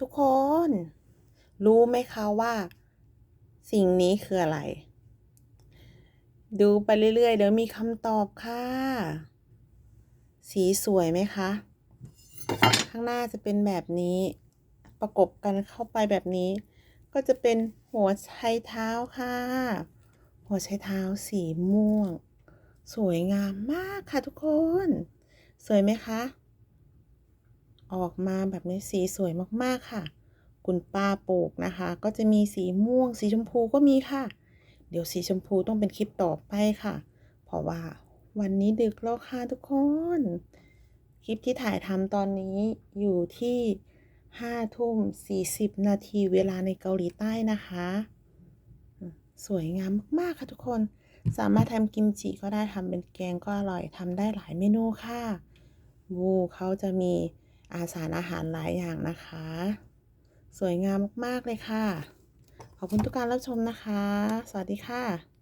ทุกคน รู้ไหมคะว่า สิ่งนี้คืออะไร ดูไปเรื่อยๆ เดี๋ยวมีคำตอบค่ะ สีสวยไหมคะ ข้างหน้าจะเป็นแบบนี้ ประกบกันเข้าไปแบบนี้ ก็จะเป็นหัวไชเท้าค่ะ หัวไชเท้าสีม่วง สวยงามมากค่ะทุกคน สวยไหมคะ ออกมาแบบนี้สีสวยมากๆค่ะ คุณป้าปลูกนะคะ ก็จะมีสีม่วงสีชมพูก็มีค่ะ เดี๋ยวสีชมพูต้องเป็นคลิปต่อไปค่ะ เพราะว่าวันนี้ดึกแล้วค่ะทุกคน คลิปที่ถ่ายทำตอนนี้อยู่ที่5ทุ่ม40นาทีเวลาในเกาหลีใต้นะคะ สวยงามมากๆค่ะทุกคน สามารถทำกิมจิก็ได้ทำเป็นแกงก็อร่อยทำได้หลายเมนูค่ะ วูเขาจะมี อาสารอาหารหลายอย่างนะคะ สวยงามมาก ๆ เลยค่ะ ขอบคุณทุกการรับชมนะคะ สวัสดีค่ะ